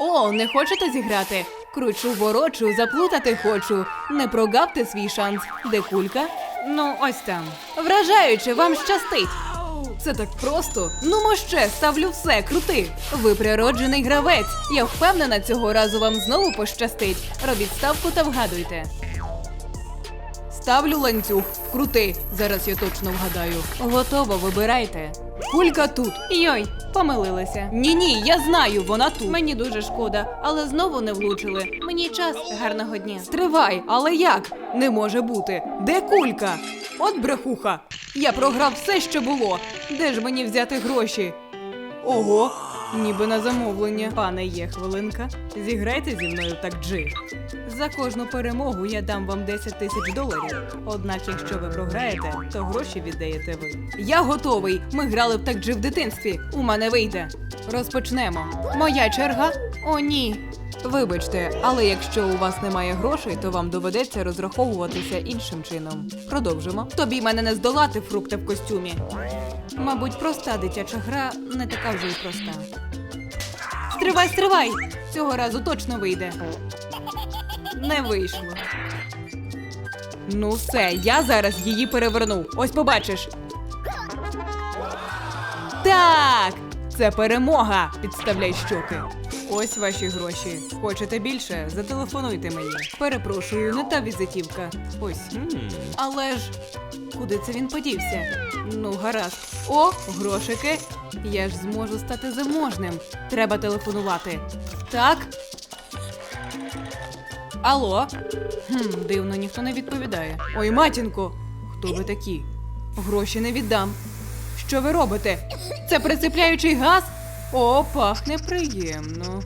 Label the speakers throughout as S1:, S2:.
S1: О, не хочете зіграти? Кручу ворочу, заплутати хочу. Не прогавте свій шанс. Де кулька? Ну, ось там. Вражаюче, вам щастить. Це так просто. Ну, мо ще, ставлю все, крути. Ви природжений гравець. Я впевнена, цього разу вам знову пощастить. Робіть ставку та вгадуйте. Ставлю ланцюг. Крути. Зараз я точно вгадаю. Готово, вибирайте. Кулька тут. Йой, помилилися. Ні, ні, я знаю, вона тут. Мені дуже шкода, але знову не влучили. Мені час гарного дня. Стривай, але як? Не може бути. Де кулька? От брехуха. Я програв все, що було. Де ж мені взяти гроші? Ого, ніби на замовлення. Пане, є хвилинка. Зіграйте зі мною так джи. За кожну перемогу я дам вам 10 тисяч доларів. Однак, якщо ви програєте, то гроші віддаєте ви. Я готовий. Ми грали в так джи в дитинстві. У мене вийде. Розпочнемо. Моя черга? О, ні. Вибачте, але якщо у вас немає грошей, то вам доведеться розраховуватися іншим чином. Продовжимо. Тобі мене не здолати, фрукта в костюмі. Мабуть, проста дитяча гра не така вже й проста. Стривай, стривай! Цього разу точно вийде. Не вийшло. Ну все, я зараз її переверну. Ось побачиш. Так! Це перемога! Підставляй щоки. Ось ваші гроші. Хочете більше? Зателефонуйте мені. Перепрошую, не та візитівка. Ось. Але ж куди це він подівся? Ну, гаразд. О, грошики. Я ж зможу стати заможним. Треба телефонувати. Так. Алло? Хм, дивно, ніхто не відповідає. Ой, матінко, хто ви такі? Гроші не віддам. Що ви робите? Це прицепляючий газ? О, пахне приємно.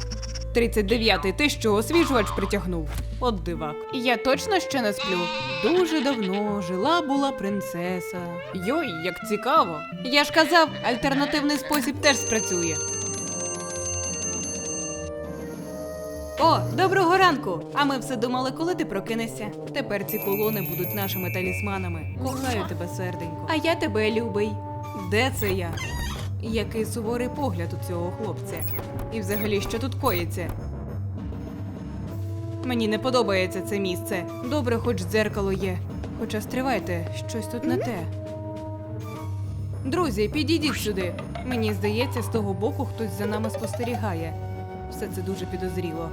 S1: 39-й, ти що, освіжувач притягнув? От дивак. Я точно ще не сплю. Дуже давно жила була принцеса. Йой, як цікаво. Я ж казав, альтернативний спосіб теж спрацює. О, доброго ранку! А ми все думали, коли ти прокинешся. Тепер ці колони будуть нашими талісманами. Кохаю тебе, серденько. А я тебе, любий. Де це я? Який суворий погляд у цього хлопця. І взагалі, що тут коїться? Мені не подобається це місце. Добре, хоч дзеркало є. Хоча стривайте, щось тут не те. Друзі, підійдіть сюди. Мені здається, з того боку хтось за нами спостерігає. Все це дуже підозріло.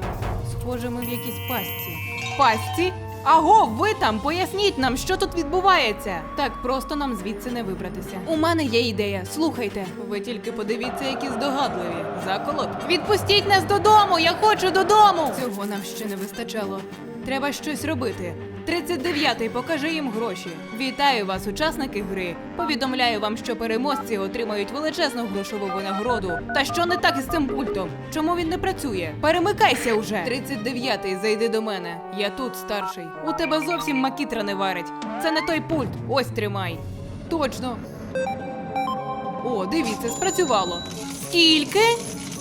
S1: Схоже, ми в якійсь пастці. Пастці? Аго, ви там, поясніть нам, що тут відбувається. Так просто нам звідси не вибратися. У мене є ідея. Слухайте. Ви тільки подивіться, які здогадливі. Заколот. Відпустіть нас додому! Я хочу додому! Цього нам ще не вистачало. Треба щось робити. 39-й, покажи їм гроші. Вітаю вас, учасники гри. Повідомляю вам, що переможці отримають величезну грошову винагороду. Та що не так із цим пультом? Чому він не працює? Перемикайся уже. 39-й, зайди до мене. Я тут старший. У тебе зовсім макітра не варить. Це не той пульт. Ось тримай. Точно. О, дивіться, спрацювало. Скільки?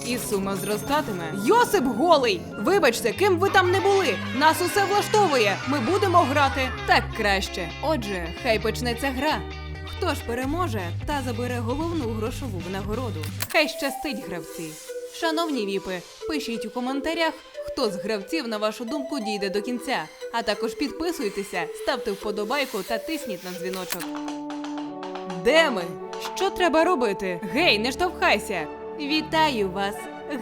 S1: І сума зростатиме. Йосип голий! Вибачте, ким ви там не були. Нас усе влаштовує. Ми будемо грати так краще. Отже, хай почнеться гра. Хто ж переможе та забере головну грошову винагороду? Хай щастить гравці. Шановні віпи, пишіть у коментарях, хто з гравців, на вашу думку, дійде до кінця. А також підписуйтеся, ставте вподобайку та тисніть на дзвіночок. Де ми? Що треба робити? Гей, не штовхайся! Вітаю вас!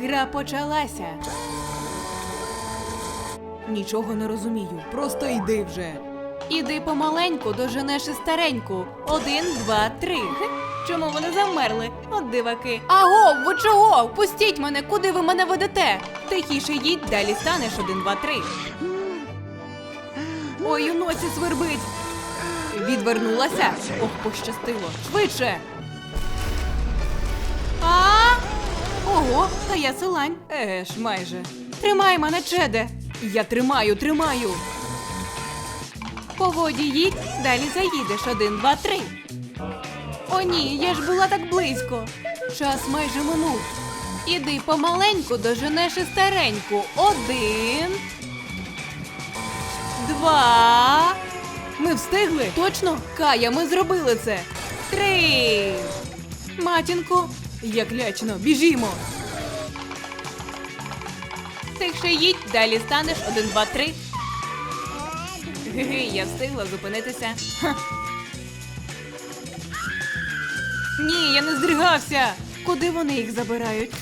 S1: Гра почалася. Нічого не розумію. Просто йди вже. Іди помаленьку, доженеш і стареньку. Один, два, три. Чому вони замерли? От диваки. Аго, ви чого? Пустіть мене, куди ви мене ведете? Тихіше їдь, далі станеш один, два, три. Ой, у носі свербить. Відвернулася. Ох, пощастило. Швидше. А? Ого, та я селань. Ж, майже. Тримай мене, Чеде. Я тримаю, тримаю. По воді їдь, далі заїдеш. Один, два, три. О, ні, я ж була так близько. Час майже минув. Іди помаленьку, доженеш і стареньку. Один. Два. Ми встигли? Точно? Кая, ми зробили це. Три. Матінко, як лячно, біжімо. Тихше їдь, далі станеш один, два, три. Ге-ге, я встигла зупинитися. Ха. Ні, я не здригався. Куди вони їх забирають?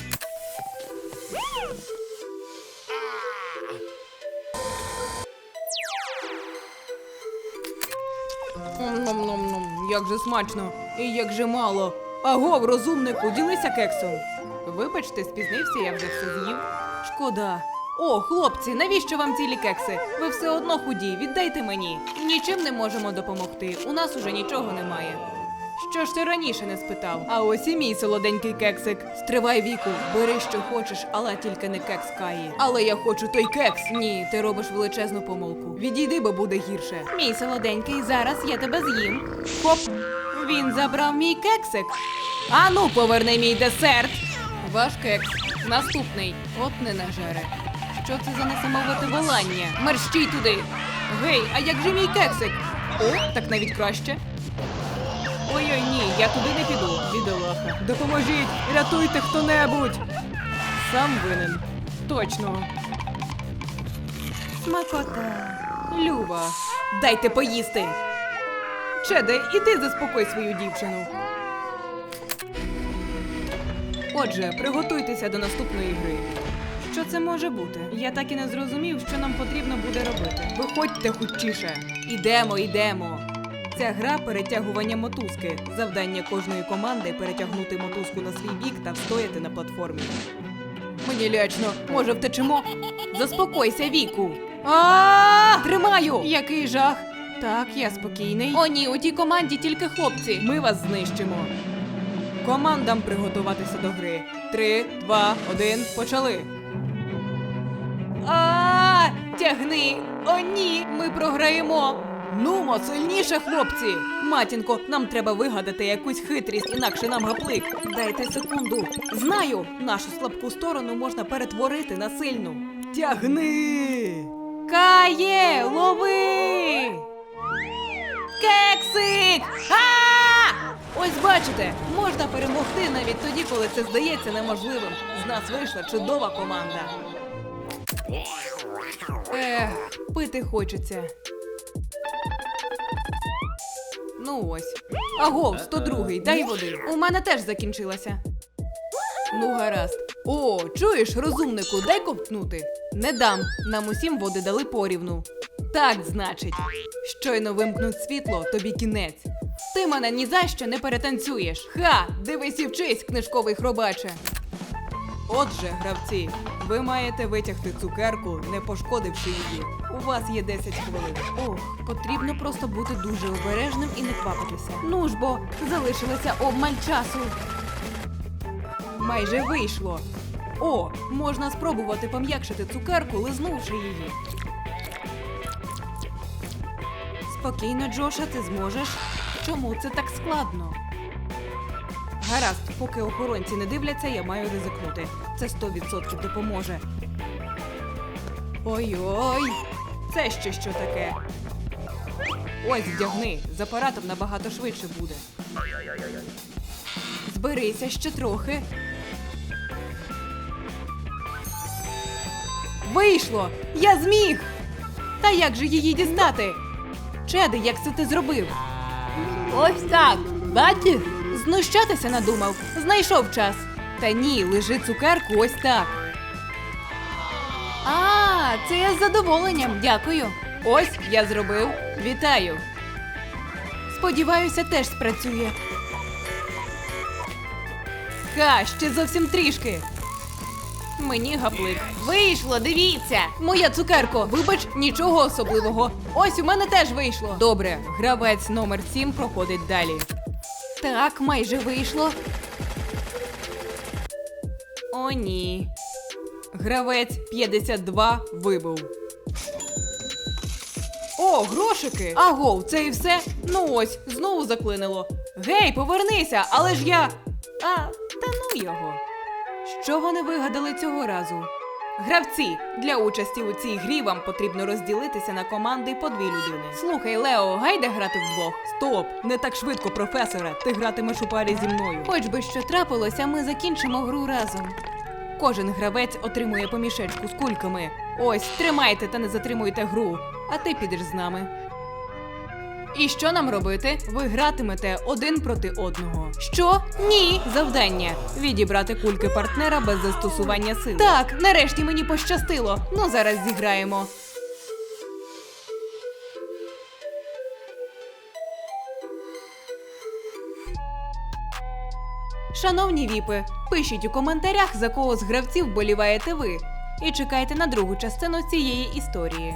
S1: Ном-ном-ном, як же смачно і як же мало. Агов, розумнику, ділися кексом. Вибачте, спізнився, я вже все з'їв. Шкода. О, хлопці, навіщо вам цілі кекси? Ви все одно худі, віддайте мені. Нічим не можемо допомогти. У нас уже нічого немає. Що ж ти раніше не спитав? А ось і мій солоденький кексик. Стривай віку, бери що хочеш, але тільки не кекс Каї. Але я хочу той кекс. Ні, ти робиш величезну помилку. Відійди, бо буде гірше. Мій солоденький, зараз я тебе з'їм. Хоп! Він забрав мій кексик. Ану, поверни мій десерт. Ваш кекс. Наступний. От не нажере. Що це за несамовите волання? Мерщій туди. Гей, а як же мій кексик? О, так навіть краще. Ой-ой, ні, я туди не піду, бідолаха. Допоможіть, рятуйте хто-небудь. Сам винен. Точно. Смакота. Люба. Дайте поїсти. Чеде, іди заспокой свою дівчину. Отже, приготуйтеся до наступної гри. Що це може бути? Я так і не зрозумів, що нам потрібно буде робити. Виходьте хутчіше. Ідемо, ідемо. Ця гра перетягування мотузки. Завдання кожної команди перетягнути мотузку на свій бік та встояти на платформі. Мені лячно, може втечемо? Заспокойся, віку. А тримаю! Який жах! Так, я спокійний. О, ні, у тій команді тільки хлопці. Ми вас знищимо. Командам приготуватися до гри. Три, два, один, почали. А, тягни! О, ні! Ми програємо! Нумо, сильніше, хлопці! Матінко, нам треба вигадати якусь хитрість, інакше нам гаплик. Дайте секунду. Знаю, нашу слабку сторону можна перетворити на сильну. Тягни! Кає, лови! Кексик! А! Ось бачите, можна перемогти навіть тоді, коли це здається неможливим. З нас вийшла чудова команда. Ех, пити хочеться. Ну ось. Агов, 102-й, дай води. У мене теж закінчилася. Ну, гаразд. О, чуєш, розумнику, дай ковтнути. Не дам. Нам усім води дали порівну. Так, значить. Щойно вимкнуть світло, тобі кінець. Ти мене ні за що не перетанцюєш. Ха! Дивись і вчись, книжковий хробаче. Отже, гравці, ви маєте витягти цукерку, не пошкодивши її. У вас є 10 хвилин. Ох, потрібно просто бути дуже обережним і не квапитися. Ну ж бо, залишилося обмаль часу. Майже вийшло. О, можна спробувати пом'якшити цукерку, лизнувши її. Спокійно, Джоша, ти зможеш. Чому це так складно? Гаразд, поки охоронці не дивляться, я маю ризикнути. Це 100% допоможе. Ой-ой, це ще що таке? Ось вдягни, з апаратом набагато швидше буде. Зберися ще трохи. Вийшло! Я зміг! Та як же її дістати? Чеди, як це ти зробив? Ось так. Бачиш? Знущатися надумав. Знайшов час. Та ні, лежи цукерку ось так. А, це я з задоволенням. Дякую. Ось я зробив. Вітаю. Сподіваюся, теж спрацює. Ха, ще зовсім трішки. Мені гаплик. Вийшло, дивіться! Моя цукерко, вибач, нічого особливого. Ось у мене теж вийшло. Добре, гравець номер 7 проходить далі. Так, майже вийшло. О, ні. Гравець 52 вибув. О, грошики! Агов, це і все? Ну ось, знову заклинило. Гей, повернися, але ж я. А, та ну його. Що вони вигадали цього разу? Гравці, для участі у цій грі вам потрібно розділитися на команди по дві людини. Слухай, Лео, гайде грати вдвох. Стоп! Не так швидко, професоре. Ти гратимеш у парі зі мною. Хоч би що трапилося, ми закінчимо гру разом. Кожен гравець отримує по мішечку з кульками. Ось, тримайте та не затримуйте гру, а ти підеш з нами. І що нам робити? Ви гратимете один проти одного. Що? Ні. Завдання відібрати кульки партнера без застосування сили. Так, нарешті мені пощастило. Ну зараз зіграємо. Шановні віпи, пишіть у коментарях, за кого з гравців боліваєте ви. І чекайте на другу частину цієї історії.